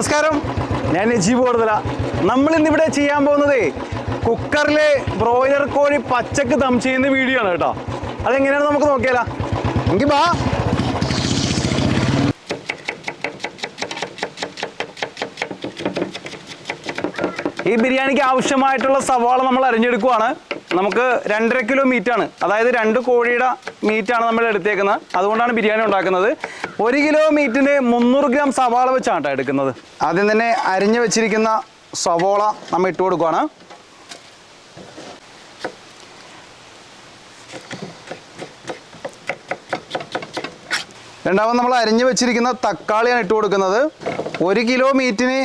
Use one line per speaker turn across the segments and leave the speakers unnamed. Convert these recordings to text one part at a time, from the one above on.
നമസ്കാരം. ഞാൻ ജി കൊടുതല. നമ്മൾ ഇന്നിവിടെ ചെയ്യാൻ പോകുന്നത് കുക്കറിലെ ബ്രോയിലർ കോഴി പച്ചക്ക് ദം ചെയ്യുന്ന വീഡിയോ ആണ് കേട്ടോ. അതെങ്ങനെയാണ് നമുക്ക് നോക്കിയാലോ. എങ്കിൽ ബാ. ഈ ബിരിയാണിക്ക് ആവശ്യമായിട്ടുള്ള സവാള നമ്മൾ അരിഞ്ഞെടുക്കുവാണ്. നമുക്ക് രണ്ടര കിലോ മീറ്റാണ് അതായത് രണ്ട് കോഴിയുടെ മീറ്റാണ് നമ്മൾ എടുത്തേക്കുന്നത്. അതുകൊണ്ടാണ് ബിരിയാണി ഉണ്ടാക്കുന്നത്. ഒരു കിലോ മീറ്റിന് മുന്നൂറ് ഗ്രാം സവാള വെച്ചാണ് കേട്ടോ എടുക്കുന്നത്. ആദ്യം തന്നെ അരിഞ്ഞു വെച്ചിരിക്കുന്ന സവോള നമ്മൾ ഇട്ട് കൊടുക്കുവാണ്. രണ്ടാമത് നമ്മൾ അരിഞ്ഞു വെച്ചിരിക്കുന്ന തക്കാളിയാണ് ഇട്ട് കൊടുക്കുന്നത്. ഒരു കിലോ മീറ്റിന്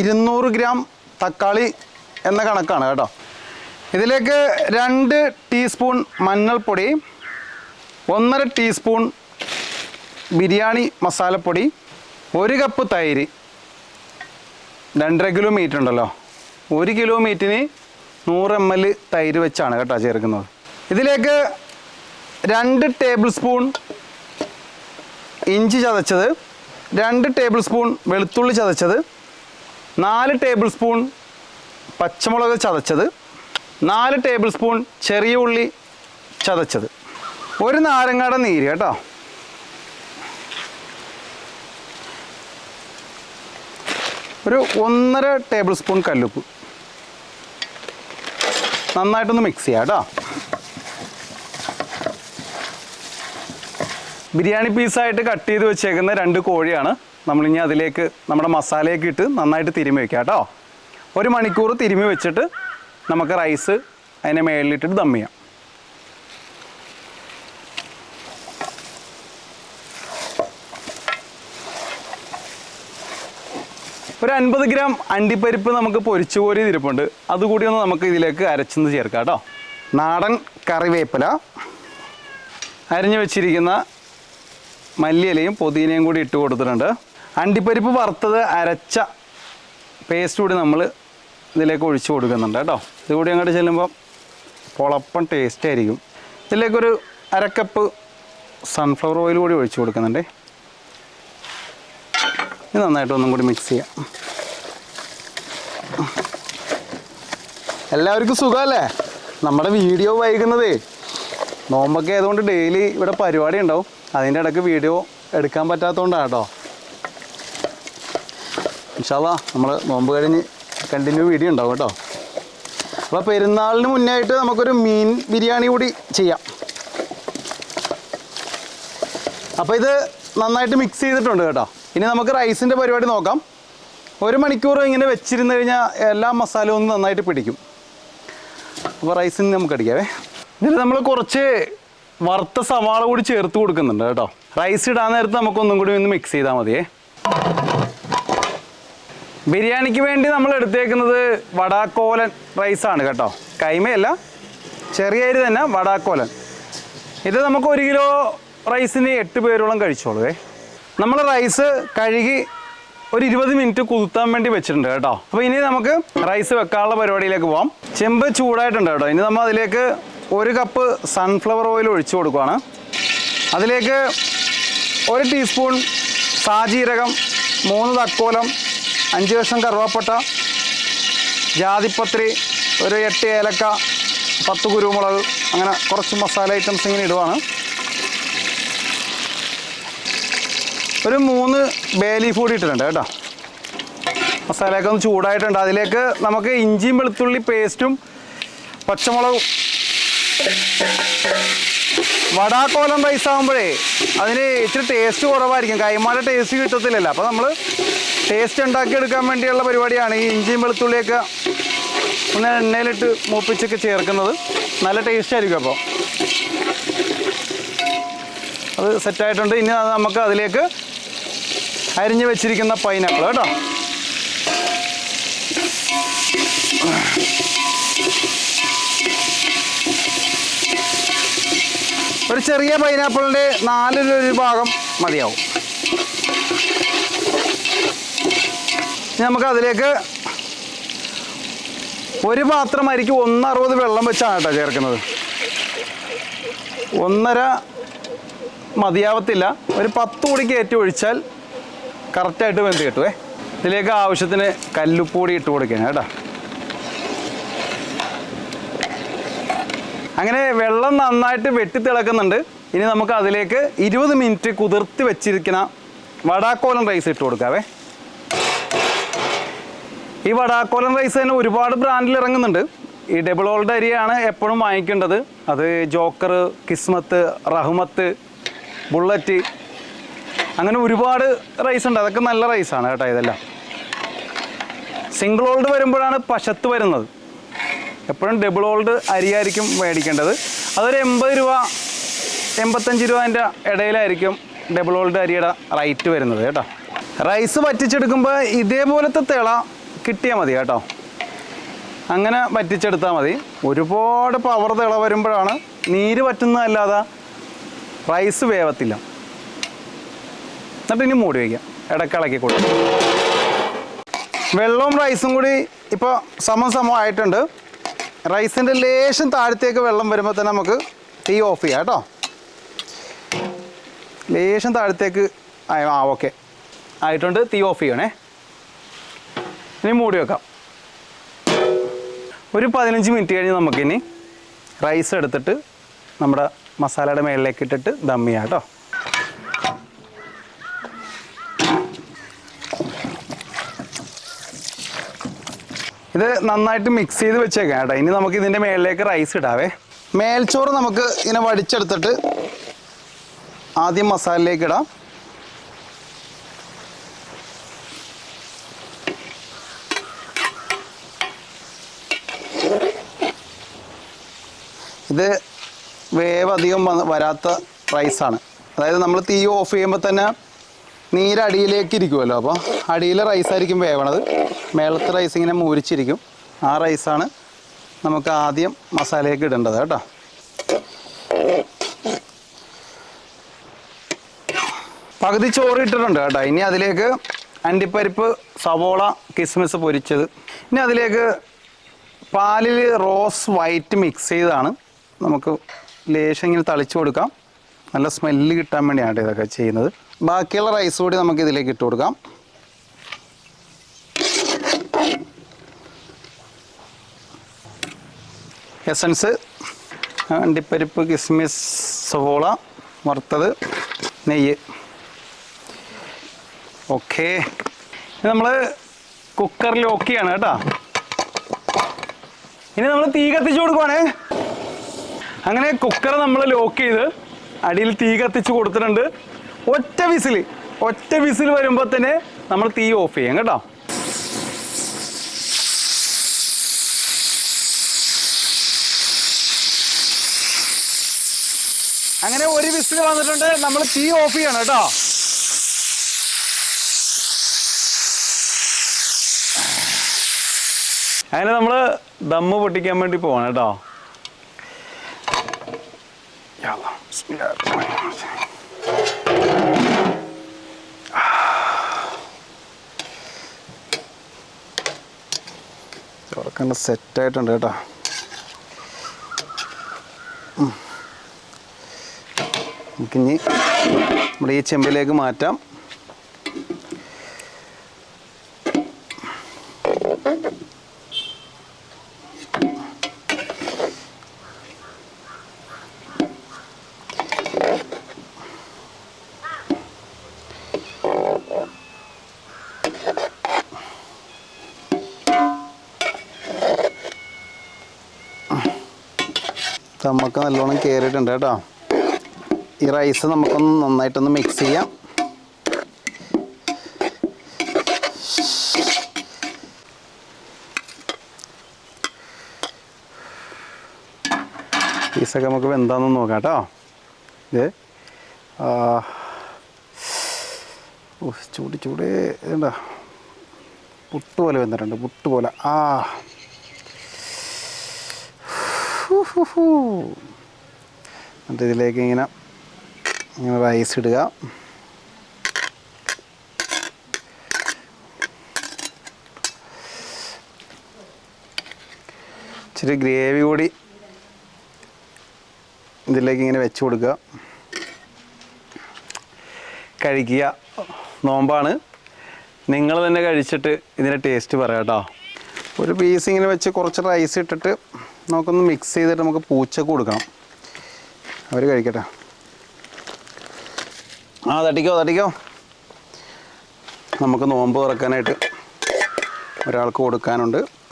ഇരുന്നൂറ് ഗ്രാം തക്കാളി എന്ന കണക്കാണ് കേട്ടോ. ഇതിലേക്ക് രണ്ട് ടീസ്പൂൺ മഞ്ഞൾപ്പൊടി ഒന്നര ടീസ്പൂൺ ബിരിയാണി മസാലപ്പൊടി ഒരു കപ്പ് തൈര് രണ്ടര കിലോ മീറ്റ് ഉണ്ടല്ലോ. ഒരു കിലോ മീറ്റിന് നൂറ് എം എൽ തൈര് വെച്ചാണ് കേട്ടോ ചേർക്കുന്നത്. ഇതിലേക്ക് രണ്ട് ടേബിൾ സ്പൂൺ ഇഞ്ചി ചതച്ചത് രണ്ട് ടേബിൾ സ്പൂൺ വെളുത്തുള്ളി ചതച്ചത് നാല് ടേബിൾ സ്പൂൺ പച്ചമുളക് ചതച്ചത് നാല് ടേബിൾ സ്പൂൺ ചെറിയ ഉള്ളി ചതച്ചത്. ഒരു നാരങ്ങയുടെ നീര് കേട്ടോ. ഒരു ഒന്നര ടേബിൾ സ്പൂൺ കല്ലുപ്പ്. നന്നായിട്ടൊന്ന് മിക്സ് ചെയ്യാം കേട്ടോ ബിരിയാണി പീസായിട്ട് കട്ട് ചെയ്ത് വെച്ചേക്കുന്ന രണ്ട് കോഴിയാണ്. നമ്മളിനി അതിലേക്ക് നമ്മുടെ മസാലയൊക്കെ ഇട്ട് നന്നായിട്ട് തിരുമി വെക്കാം കേട്ടോ ഒരു മണിക്കൂർ തിരുമി വെച്ചിട്ട് നമുക്ക് റൈസ് അതിനെ മേളിലിട്ടിട്ട് ദം ചെയ്യാം. ഒരു അൻപത് ഗ്രാം അണ്ടിപ്പരിപ്പ് നമുക്ക് പൊരിച്ചു കോരി അതുകൂടി ഒന്ന് നമുക്ക് ഇതിലേക്ക് അരച്ചെന്ന് ചേർക്കാം കേട്ടോ. നാടൻ കറിവേപ്പില. അരിഞ്ഞു വെച്ചിരിക്കുന്ന മല്ലിയിലയും പുതിനയും കൂടി ഇട്ട് കൊടുത്തിട്ടുണ്ട്. അണ്ടിപ്പരിപ്പ് വറുത്തത് അരച്ച പേസ്റ്റ് കൂടി നമ്മൾ ഇതിലേക്ക് ഒഴിച്ചു കൊടുക്കുന്നുണ്ട് കേട്ടോ. ഇതുകൂടി അങ്ങോട്ട് ചെല്ലുമ്പോൾ പൊളപ്പം ടേസ്റ്റ് ആയിരിക്കും. ഇതിലേക്കൊരു അരക്കപ്പ് സൺഫ്ലവർ ഓയിൽ കൂടി ഒഴിച്ചു കൊടുക്കുന്നുണ്ട്. ഇത് നന്നായിട്ട് ഒന്നും കൂടി മിക്സ് ചെയ്യാം. എല്ലാവർക്കും സുഖമല്ലേ? നമ്മുടെ വീഡിയോ വൈകുന്നതേ. നോമ്പൊക്കെ ആയതുകൊണ്ട് ഡെയിലി ഇവിടെ പരിപാടി ഉണ്ടാവും. അതിന്റെ ഇടയ്ക്ക് വീഡിയോ എടുക്കാൻ പറ്റാത്തതുകൊണ്ടാണ് കേട്ടോ ഇൻഷാല്ല നമ്മൾ നോമ്പ് കഴിഞ്ഞ് കണ്ടിന്യൂ വീഡിയോ ഉണ്ടാവും കേട്ടോ. അപ്പോൾ പെരുന്നാളിന് മുന്നേ ആയിട്ട് നമുക്കൊരു മീൻ ബിരിയാണി കൂടി ചെയ്യാം. അപ്പോൾ ഇത് നന്നായിട്ട് മിക്സ് ചെയ്തിട്ടുണ്ട് കേട്ടോ. ഇനി നമുക്ക് റൈസിന്റെ പരിപാടി നോക്കാം. ഒരു മണിക്കൂർ ഇങ്ങനെ വെച്ചിരുന്ന് കഴിഞ്ഞാൽ എല്ലാ മസാലയും ഒന്ന് നന്നായിട്ട് പിടിക്കും. അപ്പോൾ റൈസിന് നമുക്ക് അടിക്കാവേ. ഇതിൽ നമ്മൾ കുറച്ച് വറുത്ത സവാള കൂടി ചേർത്ത് കൊടുക്കുന്നുണ്ട് കേട്ടോ. റൈസ് ഇടാൻ നേരത്ത് നമുക്കൊന്നും കൂടി ഒന്ന് മിക്സ് ചെയ്താൽ മതിയേ. ബിരിയാണിക്ക് വേണ്ടി നമ്മൾ എടുത്തേക്കുന്നത് വടാക്കോലൻ റൈസാണ് കേട്ടോ. കൈമയല്ല ചെറിയ അരി തന്നെ വടാക്കോലൻ. ഇത് നമുക്ക് ഒരു കിലോ റൈസിന് എട്ട് പേരോളം കഴിച്ചോളൂ നമ്മൾ റൈസ് കഴുകി ഒരു ഇരുപത് മിനിറ്റ് കുതിർത്താൻ വേണ്ടി വെച്ചിട്ടുണ്ട് കേട്ടോ. അപ്പോൾ ഇനി നമുക്ക് റൈസ് വെക്കാനുള്ള പരിപാടിയിലേക്ക് പോവാം. ചെമ്പ് ചൂടായിട്ടുണ്ട് കേട്ടോ. ഇനി നമ്മൾ അതിലേക്ക് ഒരു കപ്പ് സൺഫ്ലവർ ഓയിൽ ഒഴിച്ചു കൊടുക്കുകയാണ് അതിലേക്ക് ഒരു ടീസ്പൂൺ സാജീരകം മൂന്ന് തക്കോലം അഞ്ച് കഷ്ണം കറുവാപ്പട്ട ജാതിപ്പത്രി ഒരു എട്ട് ഏലക്ക പത്ത് കുരുമുളക് അങ്ങനെ കുറച്ച് മസാല ഐറ്റംസ് ഇങ്ങനെ ഇടുവാണ്. ഒരു മൂന്ന് ബേലീഫ് കൂടി ഇട്ടിട്ടുണ്ട് കേട്ടോ. മസാലയൊക്കെ ഒന്ന് ചൂടായിട്ടുണ്ട്. അതിലേക്ക് നമുക്ക് ഇഞ്ചിയും വെളുത്തുള്ളി പേസ്റ്റും പച്ചമുളകും. വടാക്കോലം റൈസ് ആകുമ്പോഴേ അതിന് ഇച്ചിരി ടേസ്റ്റ് കുറവായിരിക്കും. കൈമാല ടേസ്റ്റ് കിട്ടത്തില്ലല്ലോ. അപ്പോൾ നമ്മൾ ടേസ്റ്റ് ഉണ്ടാക്കിയെടുക്കാൻ വേണ്ടിയുള്ള പരിപാടിയാണ് ഈ ഇഞ്ചിയും വെളുത്തുള്ളിയൊക്കെ ഒന്ന് എണ്ണയിലിട്ട് മൂപ്പിച്ചൊക്കെ ചേർക്കുന്നത്. നല്ല ടേസ്റ്റ് ആയിരിക്കും അപ്പോൾ അത് സെറ്റായിട്ടുണ്ട് ഇനി നമുക്ക് അതിലേക്ക് അരിഞ്ഞു വെച്ചിരിക്കുന്ന പൈനാപ്പിൾ കേട്ടോ. ഒരു ചെറിയ പൈനാപ്പിളിന്റെ നാലിലൊരു ഭാഗം മതിയാവും. നമുക്ക് അതിലേക്ക് ഒരു പാത്രം അരിക്ക് ഒന്നറുപത് വെള്ളം വെച്ചാണ് കേട്ടോ ചേർക്കുന്നത്. ഒന്നര മതിയാവത്തില്ല. ഒരു പത്ത് കൂടി കയറ്റി ഒഴിച്ചാൽ കറക്റ്റായിട്ട് വെന്ത് കിട്ടുവേ. ഇതിലേക്ക് ആവശ്യത്തിന് കല്ലുപ്പൊടി ഇട്ട് കൊടുക്കണം കേട്ടോ. അങ്ങനെ വെള്ളം നന്നായിട്ട് വെട്ടി തിളക്കുന്നുണ്ട്. ഇനി നമുക്ക് അതിലേക്ക് ഇരുപത് മിനിറ്റ് കുതിർത്തി വെച്ചിരിക്കുന്ന വടാക്കോലൻ റൈസ് ഇട്ട് കൊടുക്കാവേ. ഈ വടാക്കോലൻ റൈസ് തന്നെ ഒരുപാട് ബ്രാൻഡിൽ ഇറങ്ങുന്നുണ്ട്. ഈ ഡബിൾ ഓൾഡ് അരിയാണ് എപ്പോഴും വാങ്ങിക്കേണ്ടത്. അത് ജോക്കർ കിസ്മത്ത് റഹ്മത്ത് ബുള്ളറ്റ് അങ്ങനെ ഒരുപാട് റൈസ് ഉണ്ട്. അതൊക്കെ നല്ല റൈസാണ് കേട്ടോ ഇതെല്ലാം. സിംഗിൾ ഓൾഡ് വരുമ്പോഴാണ് പശത്ത് വരുന്നത്. എപ്പോഴും ഡബിൾ ഓൾഡ് അരിയായിരിക്കും മേടിക്കേണ്ടത്. അതൊരു എൺപത് രൂപ എൺപത്തഞ്ച് രൂപേന്റെ ഇടയിലായിരിക്കും ഡബിൾ ഓൾഡ് അരിയുടെ റൈറ്റ് വരുന്നത് കേട്ടോ. റൈസ് വറ്റിച്ചെടുക്കുമ്പോൾ ഇതേപോലത്തെ തിള കിട്ടിയാൽ മതി കേട്ടോ. അങ്ങനെ വറ്റിച്ചെടുത്താൽ മതി. ഒരുപാട് പവർ തിള വരുമ്പോഴാണ് നീര് പറ്റുന്നതല്ലാതെ റൈസ് വേവത്തില്ല. എന്നിട്ട് ഇനി മൂടി വയ്ക്കാം ഇടക്കിളക്കി കൊടുക്കും വെള്ളവും റൈസും കൂടി ഇപ്പോൾ സമം സമം ആയിട്ടുണ്ട്. റൈസിന്റെ ലേശം താഴത്തേക്ക് വെള്ളം വരുമ്പോൾ തന്നെ നമുക്ക് തീ ഓഫ് ചെയ്യാം കേട്ടോ. ലേശം താഴത്തേക്ക് ആ ഓക്കെ ആയിട്ടുണ്ട്. തീ ഓഫ് ചെയ്യണേ. ഇനി മൂടി വെക്കാം. ഒരു പതിനഞ്ച് മിനിറ്റ് കഴിഞ്ഞ് നമുക്കിനി റൈസ് എടുത്തിട്ട് നമ്മുടെ മസാലയുടെ മേളിലേക്ക് ഇട്ടിട്ട് ദം ഇത് നന്നായിട്ട് മിക്സ് ചെയ്ത് വെച്ചേക്കാം കേട്ടോ. ഇനി നമുക്ക് ഇതിന്റെ മേളിലേക്ക് റൈസ് ഇടാവേ. മേൽച്ചോറ് നമുക്ക് ഇങ്ങനെ വടിച്ചെടുത്തിട്ട് ആദ്യം മസാലയിലേക്ക് ഇടാം. ഇത് വേവ് അധികം വരാത്ത റൈസാണ് അതായത് നമ്മൾ തീ ഓഫ് ചെയ്യുമ്പോൾ തന്നെ നീര് അടിയിലേക്ക് ഇരിക്കുമല്ലോ അപ്പോൾ അടിയിലെ റൈസായിരിക്കും വേവണത്. മേളത്തെ റൈസ് ഇങ്ങനെ മൂരിച്ചിരിക്കും. ആ റൈസാണ് നമുക്ക് ആദ്യം മസാലയൊക്കെ ഇടേണ്ടത് കേട്ടോ. പകുതി ചോറ് ഇട്ടിട്ടുണ്ട് കേട്ടോ. ഇനി അതിലേക്ക് അണ്ടിപ്പരിപ്പ് സവോള കിസ്മിസ് പൊരിച്ചത്. ഇനി അതിലേക്ക് പാലിൽ റോസ് വൈറ്റ് മിക്സ് ചെയ്താണ്. നമുക്ക് ലേശം ഇങ്ങനെ തളിച്ചു കൊടുക്കാം. നല്ല സ്മെല്ല് കിട്ടാൻ വേണ്ടിയാണ് ഇതൊക്കെ ചെയ്യുന്നത്. ബാക്കിയുള്ള റൈസ് കൂടി നമുക്ക് ഇതിലേക്ക് ഇട്ട് കൊടുക്കാം. എസൻസ് അണ്ടിപ്പരിപ്പ് കിസ്മിസ് സവോള വറുത്തത് നെയ്യ്. ഓക്കെ നമ്മൾ കുക്കറിൽ ഓക്കെയാണ് കേട്ടോ. ഇനി നമ്മൾ തീ കത്തിച്ചു കൊടുക്കുവാണേ. അങ്ങനെ കുക്കർ നമ്മൾ ലോക്ക് ചെയ്ത് അടിയിൽ തീ കത്തിച്ച് കൊടുത്തിട്ടുണ്ട്. ഒറ്റ വിസിൽ ഒറ്റ വിസിൽ വരുമ്പോൾ തന്നെ നമ്മൾ തീ ഓഫ് ചെയ്യാം കേട്ടോ. അങ്ങനെ ഒരു വിസിൽ വന്നിട്ടുണ്ട് നമ്മൾ തീ ഓഫ് ചെയ്യണം കേട്ടോ. അങ്ങനെ നമ്മൾ ദമ്മ് പൊട്ടിക്കാൻ വേണ്ടി പോവാണ് കേട്ടോ. യാ ആയിട്ടുണ്ട് സെറ്റായിട്ടുണ്ട് കേട്ടോ. നമുക്കിനി നമ്മുടെ ഈ ചെമ്പിലേക്ക് മാറ്റാം നമുക്ക് നല്ലോണം കയറിയിട്ടുണ്ട് കേട്ടോ. ഈ റൈസ് നമുക്കൊന്ന് നന്നായിട്ടൊന്ന് മിക്സ് ചെയ്യാം. പീസൊക്കെ നമുക്ക് വെന്താന്ന് നോക്കാം കേട്ടോ. ഇത് ചൂട് ചൂട് എന്താ പുട്ട് പോലെ വെന്തിട്ടുണ്ട് പുട്ട് പോലെ. ആ. എന്നിട്ട് ഇതിലേക്ക് ഇങ്ങനെ ഇങ്ങനെ റൈസ് ഇടുക. ഇച്ചിരി ഗ്രേവി കൂടി ഇതിലേക്ക് ഇങ്ങനെ വെച്ച് കൊടുക്കുക. കഴിക്കുക. നോമ്പാണ്. നിങ്ങൾ തന്നെ കഴിച്ചിട്ട് ഇതിന്റെ ടേസ്റ്റ് പറയാം കേട്ടോ. ഒരു പീസ് ഇങ്ങനെ വെച്ച് കുറച്ച് റൈസ് ഇട്ടിട്ട് നമുക്കൊന്ന് മിക്സ് ചെയ്തിട്ട് നമുക്ക് പൂച്ചക്ക് കൊടുക്കണം. അവർ കഴിക്കട്ടെ. ആ തട്ടിക്കോ തട്ടിക്കോ. നമുക്ക് നോമ്പ് തുറക്കാനായിട്ട് ഒരാൾക്ക് കൊടുക്കാനുണ്ട്.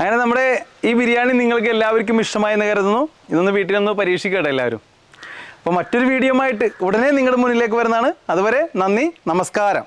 അങ്ങനെ നമ്മുടെ ഈ ബിരിയാണി നിങ്ങൾക്ക് എല്ലാവർക്കും ഇഷ്ടമായെന്ന് കരുതുന്നു. ഇതൊന്ന് വീട്ടിലൊന്ന് പരീക്ഷിക്കട്ടെ എല്ലാവരും. അപ്പോൾ മറ്റൊരു വീഡിയോ ആയിട്ട് ഉടനെ നിങ്ങളുടെ മുന്നിലേക്ക് വരുന്നതാണ്. അതുവരെ നന്ദി നമസ്കാരം.